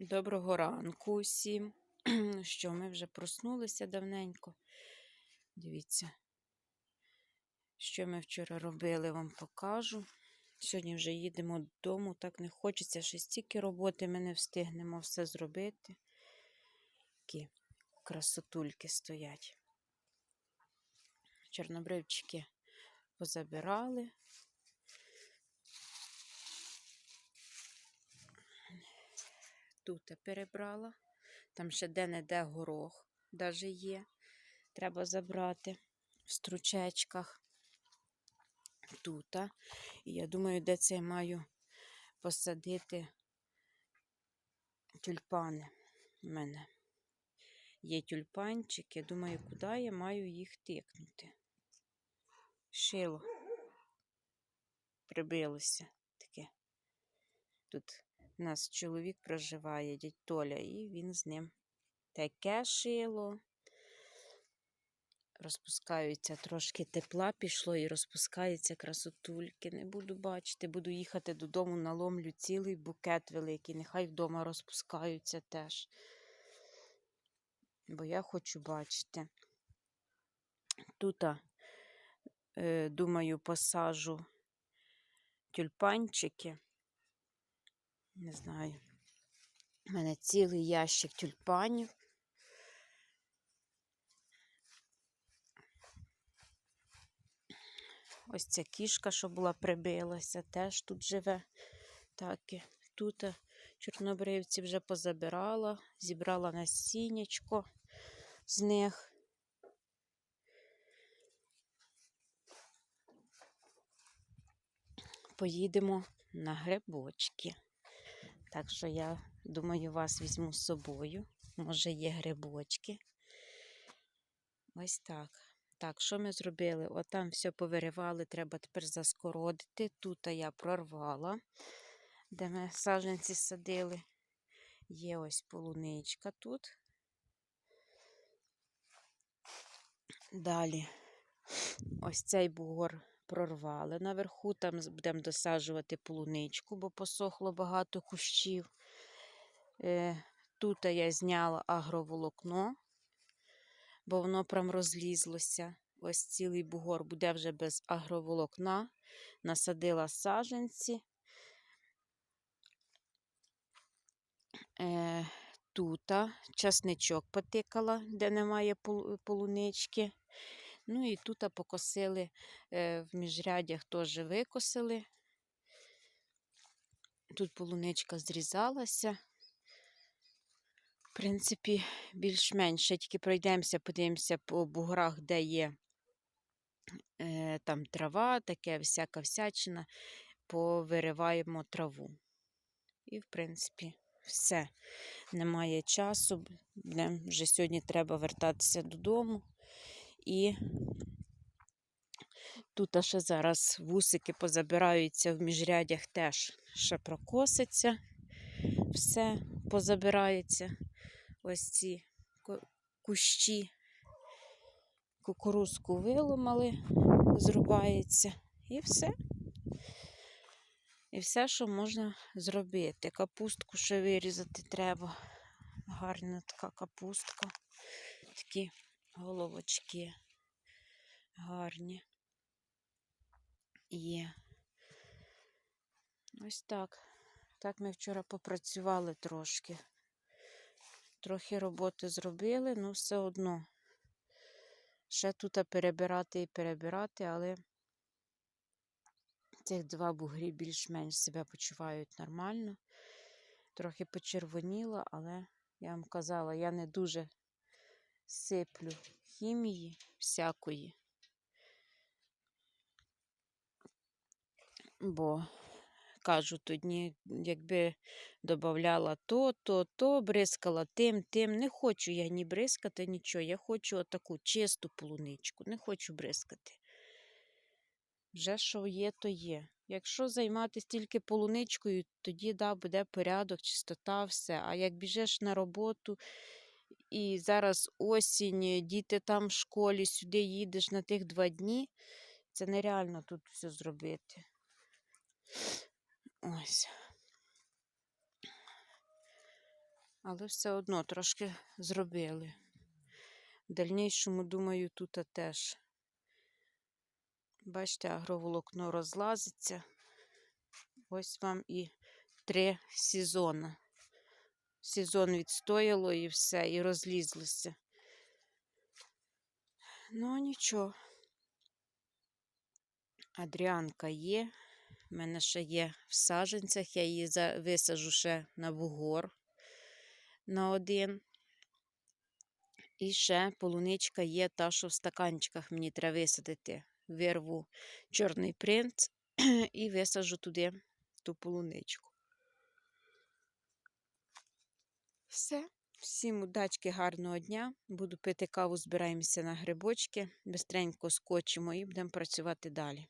Доброго ранку усім. Що ми вже проснулися давненько. Дивіться, що ми вчора робили, вам покажу. Сьогодні вже їдемо додому, так не хочеться, ще стільки роботи ми не встигнемо все зробити. Такі красотульки стоять. Чорнобривчики позабирали. Тут перебрала. Там ще де-не-де горох даже є. Треба забрати в стручечках. Тут. І я думаю, де це я маю посадити тюльпани. У мене є тюльпанчики. Думаю, куди я маю їх тикнути. Шило. Прибилося таке. Тут у нас чоловік проживає, дядь Толя, і він з ним таке шило. Розпускаються трошки тепла пішло і розпускаються красотульки. Не буду бачити, буду їхати додому, наломлю цілий букет великий. Нехай вдома розпускаються теж. Бо я хочу бачити. Тут, е, думаю, посажу тюльпанчики. Не знаю. У мене цілий ящик тюльпанів. Ось ця кішка, що була прибилася, теж тут живе. Так тут е, чорнобривці вже позабирала, зібрала насіннячко з них. Поїдемо на грибочки. Так що я думаю, вас візьму з собою. Може, є грибочки. Ось так. Так, що ми зробили? От там все повиривали, треба тепер заскородити. Тут я прорвала, де ми саджанці садили. Є ось полуничка тут. Далі ось цей бугор прорвали наверху, там будемо досаджувати полуничку, бо посохло багато кущів. Е, Тут я зняла агроволокно, бо воно прям розлізлося. Ось цілий бугор буде вже без агроволокна. Насадила саженці. Е, Тут часничок потикала, де немає полунички. Ну і тут покосили е, в міжрядях теж викосили. Тут полуничка зрізалася. В принципі, більш-менш тільки пройдемося, подивимося по буграх, де є е, там трава, таке всяка всячина, повириваємо траву. І, в принципі, все. Немає часу. Вже сьогодні треба вертатися додому. І тут ще зараз вусики позабираються в міжрядях, теж ще прокоситься, все позабирається. Ось ці кущі, кукурузку виломали, зрубається, і все. І все, що можна зробити. Капустку ще вирізати треба. Гарна така капустка. Такі головочки гарні є. Ось так. Так ми вчора попрацювали трошки. Трохи роботи зробили, ну все одно. Ще тут перебирати і перебирати, але цих два бугрі більш-менш себе почувають нормально. Трохи почервоніла, але я вам казала, я не дуже сиплю хімії всякої. Бо, кажу, тоді, якби додавала то, то, то, бризкала тим, тим. Не хочу я ні бризкати, нічого. Я хочу отаку чисту полуничку. Не хочу бризкати. Вже що є, то є. Якщо займатися тільки полуничкою, тоді да, буде порядок, чистота, все. А як біжиш на роботу і зараз осінь, діти там в школі, сюди їдеш на тих два дні, це нереально тут все зробити. Ось. Але все одно трошки зробили. В дальнішому, думаю, тут теж. Бачите, агроволокно розлазиться. Ось вам і три сезони. Сезон відстояло і все, і розлізлося. Ну, нічого. Адріанка є. У мене ще є в саженцях, я її висажу ще на бугор на один. І ще полуничка є та, що в стаканчиках мені треба висадити. Вирву чорний принц і висажу туди ту полуничку. Все. Всім удачки, гарного дня. Буду пити каву, збираємося на грибочки. Бистренько скочимо і будемо працювати далі.